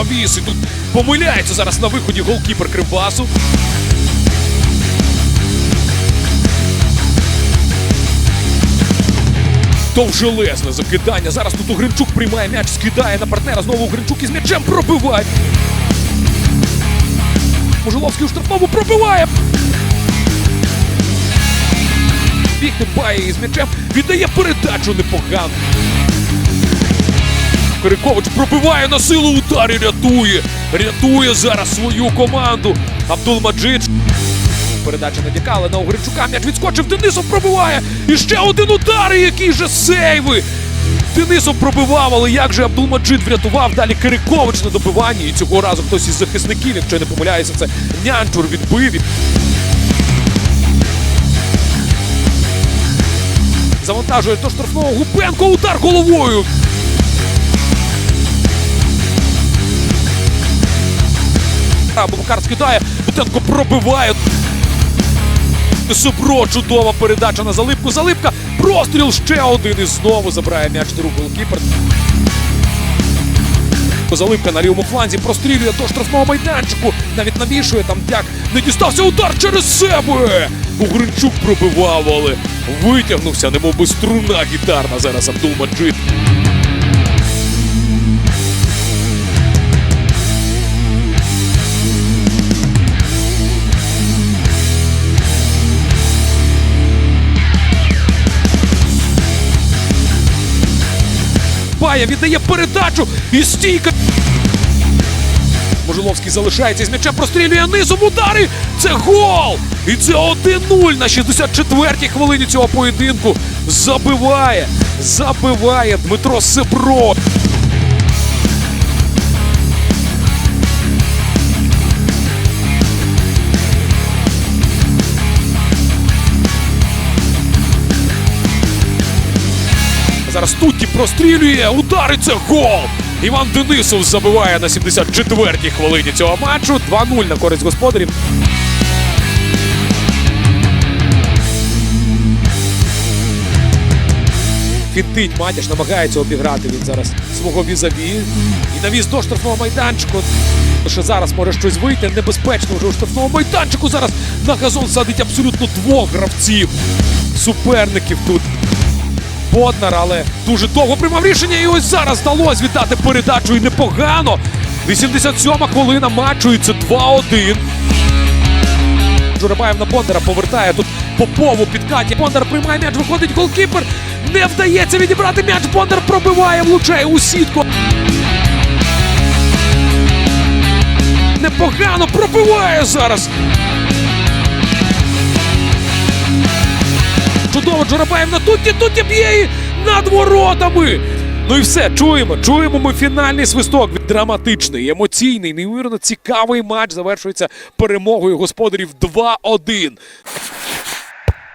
навіс. І тут помиляється зараз на виході голкіпер Кривбасу. Довжелезне закидання. Зараз тут Угринчук приймає м'яч, скидає на партнера. Знову Угринчук із м'ячем пробиває. Можиловський у штрафному пробиває. Бігти бає із м'ячем, віддає передачу непогано. Кирикович пробиває на силу удар і рятує. Рятує зараз свою команду. Абдулмаджид. Передача надякала на Огринчука. М'яч відскочив. Денисов пробиває. І ще один удар. І який же сейви. Денисов пробивав, але як же Абдулмаджид врятував. Далі Кирикович на добиванні. І цього разу хтось із захисників, якщо я не помиляюся, це Нянчур відбив. Завантажує до штрафного Гупенко. Удар головою. А, Бабакар скидає, Бутенко пробиває. Собро, чудова передача на залипку. Залипка, простріл ще один і знову забирає м'яч до рук голкіпер. Заливка на лівому фланзі прострілює до штрафного майданчику. Навіть навішує там дяк. Не дістався удар через себе. Угринчук пробивав, але витягнувся, немов би струна гітарна зараз Абдулмаджид. Бая віддає передачу і стійка. Можиловський залишається з м'ячем, прострілює низом удари. Це гол! І це 1-0 на 64-й хвилині цього поєдинку. Забиває, забиває Дмитро Себро. Зараз Тутті прострілює, удари це гол. Іван Денисов забиває на 74-й хвилині цього матчу. 2-0 на користь господарів. Фінтить Матяш, намагається обіграти він зараз свого візаві. І навіз до штрафного майданчику. Що зараз може щось вийти. Небезпечно вже у штрафному майданчику. Зараз на газон садить абсолютно двох гравців. Суперників тут. Боднар, але дуже довго приймав рішення. І ось зараз вдалося віддати передачу і непогано. 87-ма хвилина матчу і це 2-1. Журабаєв на Бондара повертає тут Попову підкаті. Бондар приймає м'яч, виходить голкіпер. Не вдається відібрати м'яч. Бондар пробиває, влучає у сітку. Непогано пробиває зараз. Чудово, Джурабаєв на Тутті, Тутті б'є її над воротами. Ну і все, чуємо, чуємо ми фінальний свисток. Драматичний, емоційний, неймовірно цікавий матч завершується перемогою господарів 2-1.